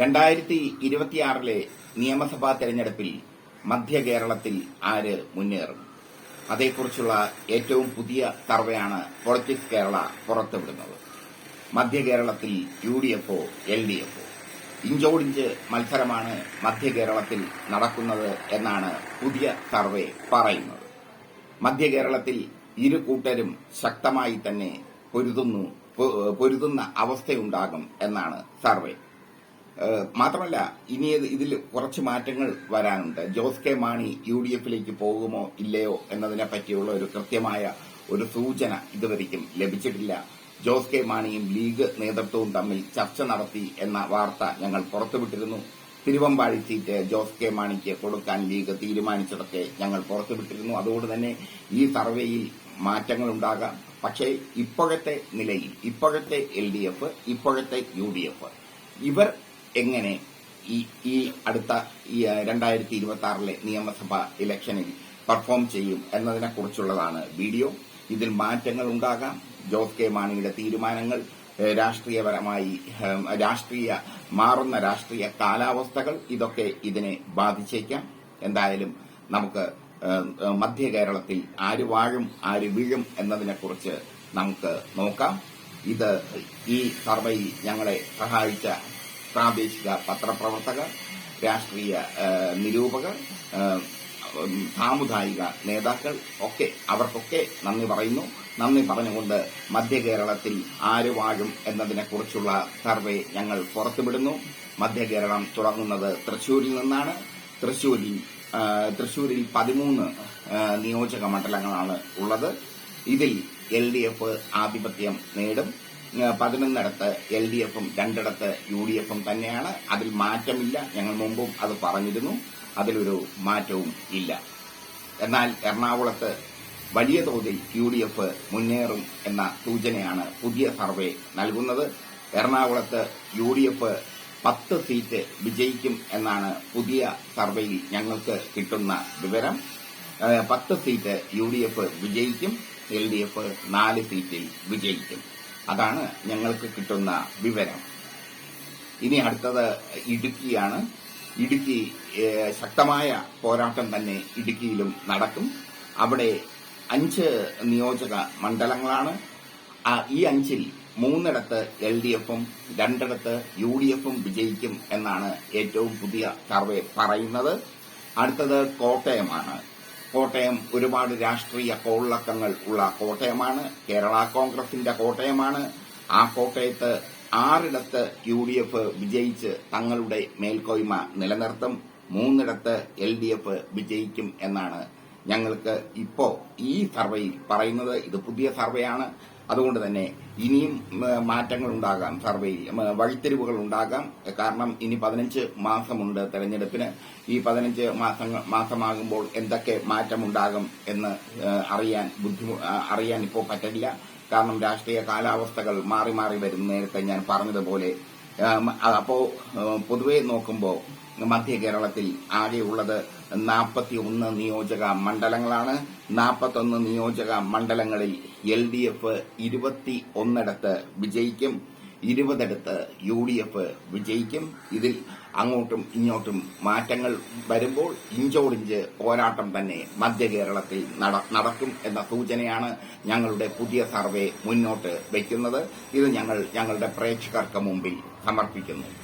രണ്ടായിരത്തി ഇരുപത്തിയാറിലെ നിയമസഭാ തെരഞ്ഞെടുപ്പിൽ മധ്യ കേരളത്തിൽ ആര് മുന്നേറും? അതേക്കുറിച്ചുള്ള ഏറ്റവും പുതിയ സർവേയാണ് പൊളിറ്റിക്സ് കേരള പുറത്തുവിടുന്നത്. മധ്യ കേരളത്തിൽ യു ഡി എഫോ എൽ ഡി എഫോ ഇഞ്ചോടിഞ്ച് മത്സരമാണ് മധ്യ കേരളത്തിൽ നടക്കുന്നത് എന്നാണ് പുതിയ സർവേ പറയുന്നത്. മധ്യ കേരളത്തിൽ ഇരു കൂട്ടരും ശക്തമായി തന്നെ പൊരുതുന്നു പൊരുതുന്ന അവസ്ഥയുണ്ടാകും എന്നാണ് സർവേ. മാത്രമല്ല ഇനി ഇത് ഇതിൽ കുറച്ച് മാറ്റങ്ങൾ വരാനുണ്ട്. Jose K Mani U D എഫിലേക്ക് പോകുമോ ഇല്ലയോ എന്നതിനെ പറ്റിയുള്ള ഒരു കൃത്യമായ ഒരു സൂചന ഇതുവരെയ്ക്കും ലഭിച്ചിട്ടില്ല. ജോസ് കെ മാണിയും ലീഗ് നേതൃത്വവും തമ്മിൽ ചർച്ച നടത്തി എന്ന വാർത്ത ഞങ്ങൾ പുറത്തുവിട്ടിരുന്നു. തിരുവമ്പാടി സീറ്റ് ജോസ് കെ മാണിക്ക് കൊടുക്കാൻ ലീഗ് തീരുമാനിച്ചതൊക്കെ ഞങ്ങൾ പുറത്തുവിട്ടിരുന്നു. അതുകൊണ്ട് തന്നെ ഈ സർവേയിൽ മാറ്റങ്ങൾ ഉണ്ടാകാം പക്ഷേ ഇപ്പോഴത്തെ നിലയിൽ ഇപ്പോഴത്തെ എൽ ഡി എഫ് ഇപ്പോഴത്തെ യു ഡി എഫ് ഇവർ എങ്ങനെ ഈ ഈ അടുത്ത ഈ രണ്ടായിരത്തി ഇരുപത്തി ആറിലെ നിയമസഭാ ഇലക്ഷനിൽ പെർഫോം ചെയ്യും എന്നതിനെ കുറിച്ചുള്ളതാണ് വീഡിയോ. ഇതിൽ മാറ്റങ്ങൾ ഉണ്ടാകാം ജോസ് കെ മാണിയുടെ തീരുമാനങ്ങൾ രാഷ്ട്രീയപരമായി രാഷ്ട്രീയ മാറുന്ന രാഷ്ട്രീയ കാലാവസ്ഥകൾ ഇതൊക്കെ ഇതിനെ ബാധിച്ചേക്കാം. എന്തായാലും നമുക്ക് മധ്യ കേരളത്തിൽ ആര് വാഴും ആര് വീഴും എന്നതിനെക്കുറിച്ച് നമുക്ക് നോക്കാം. ഇത് ഈ സർവേയിൽ ഞങ്ങളെ സഹായിച്ച പ്രാദേശിക പത്രപ്രവർത്തകർ രാഷ്ട്രീയ നിരൂപകർ സാമുദായിക നേതാക്കൾ ഒക്കെ അവർക്കൊക്കെ നന്ദി പറയുന്നു. നന്ദി പറഞ്ഞുകൊണ്ട് മധ്യ കേരളത്തിൽ ആര് വാഴും എന്നതിനെക്കുറിച്ചുള്ള സർവേ ഞങ്ങൾ പുറത്തുവിടുന്നു. മധ്യ കേരളം തുടങ്ങുന്നത് തൃശൂരിൽ നിന്നാണ്. തൃശൂരിൽ തൃശൂരിൽ പതിമൂന്ന് നിയോജക മണ്ഡലങ്ങളാണ് ഉള്ളത്. ഇതിൽ എൽ ഡി എഫ് ആധിപത്യം നേടും. പതിനൊന്നിടത്ത് എൽ ഡി എഫും രണ്ടിടത്ത് യു ഡി എഫും തന്നെയാണ്. അതിൽ മാറ്റമില്ല. ഞങ്ങൾ മുമ്പും അത് പറഞ്ഞിരുന്നു. അതിലൊരു മാറ്റവും ഇല്ല. എന്നാൽ എറണാകുളത്ത് വലിയ തോതിൽ യു ഡി എഫ് മുന്നേറും എന്ന സൂചനയാണ് പുതിയ സർവേ നൽകുന്നത്. എറണാകുളത്ത് യു ഡി എഫ് പത്ത് സീറ്റ് വിജയിക്കും എന്നാണ് പുതിയ സർവേയിൽ ഞങ്ങൾക്ക് കിട്ടുന്ന വിവരം. പത്ത് സീറ്റ് യു ഡി എഫ് വിജയിക്കും. എൽ ഡി എഫ് നാല് സീറ്റിൽ വിജയിക്കും. അതാണ് ഞങ്ങൾക്ക് കിട്ടുന്ന വിവരം. ഇനി അടുത്തത് ഇടുക്കിയാണ്. ഇടുക്കി ശക്തമായ പോരാട്ടം തന്നെ ഇടുക്കിയിലും നടക്കും. അവിടെ അഞ്ച് നിയോജക മണ്ഡലങ്ങളാണ്. ഈ അഞ്ചിൽ മൂന്നിടത്ത് എൽ ഡി എഫും രണ്ടിടത്ത് യു ഡി എഫും വിജയിക്കും എന്നാണ് ഏറ്റവും പുതിയ സർവേ പറയുന്നത്. അടുത്തത് കോട്ടയമാണ്. കോട്ടയം ഒരുപാട് രാഷ്ട്രീയ കോള്ളക്കങ്ങൾ ഉള്ള കോട്ടയമാണ്. കേരള കോൺഗ്രസിന്റെ കോട്ടയമാണ്. ആ കോട്ടയത്ത് ആറിടത്ത് യു ഡി എഫ് വിജയിച്ച് തങ്ങളുടെ മേൽക്കോയ്മ നിലനിർത്തും. മൂന്നിടത്ത് എൽ ഡി എഫ് വിജയിക്കും എന്നാണ് ഞങ്ങൾക്ക് ഇപ്പോ ഈ സർവേയിൽ പറയുന്നത്. ഇത് പുതിയ സർവേയാണ്. അതുകൊണ്ട് തന്നെ ഇനിയും മാറ്റങ്ങൾ ഉണ്ടാകാം സർവേയിൽ വഴിത്തിരിവുകൾ ഉണ്ടാകാം. കാരണം ഇനി പതിനഞ്ച് മാസമുണ്ട് തെരഞ്ഞെടുപ്പിന്. ഈ പതിനഞ്ച് മാസങ്ങൾ മാസമാകുമ്പോൾ എന്തൊക്കെ മാറ്റമുണ്ടാകും എന്ന് അറിയാൻ അറിയാൻ ഇപ്പോൾ പറ്റില്ല. കാരണം രാഷ്ട്രീയ കാലാവസ്ഥകൾ മാറി മാറി വരും നേരത്തെ ഞാൻ പറഞ്ഞതുപോലെ ഏഹ്, അപ്പോ ഏഹ്, പൊതുവെ നോക്കുമ്പോൾ മധ്യ കേരളത്തിൽ ആകെയുള്ളത് നാൽപ്പത്തി ഒന്ന് നിയോജക മണ്ഡലങ്ങളാണ്. നാൽപ്പത്തൊന്ന് നിയോജക മണ്ഡലങ്ങളിൽ എൽ ഡി എഫ് ഇരുപത്തി ഒന്നിടത്ത് വിജയിക്കും. ഇരുപതിടത്ത് യു ഡി എഫ് വിജയിക്കും. ഇതിൽ അങ്ങോട്ടും ഇങ്ങോട്ടും മാറ്റങ്ങൾ വരുമ്പോൾ ഇഞ്ചോടിഞ്ച് പോരാട്ടം തന്നെ മധ്യ കേരളത്തിൽ നട- നടക്കും എന്ന സൂചനയാണ് ഞങ്ങളുടെ പുതിയ സർവേ മുന്നോട്ട് വയ്ക്കുന്നത് ഇത് ഞങ്ങൾ ഞങ്ങളുടെ പ്രേക്ഷകർക്ക് മുമ്പിൽ സമർപ്പിക്കുന്നു.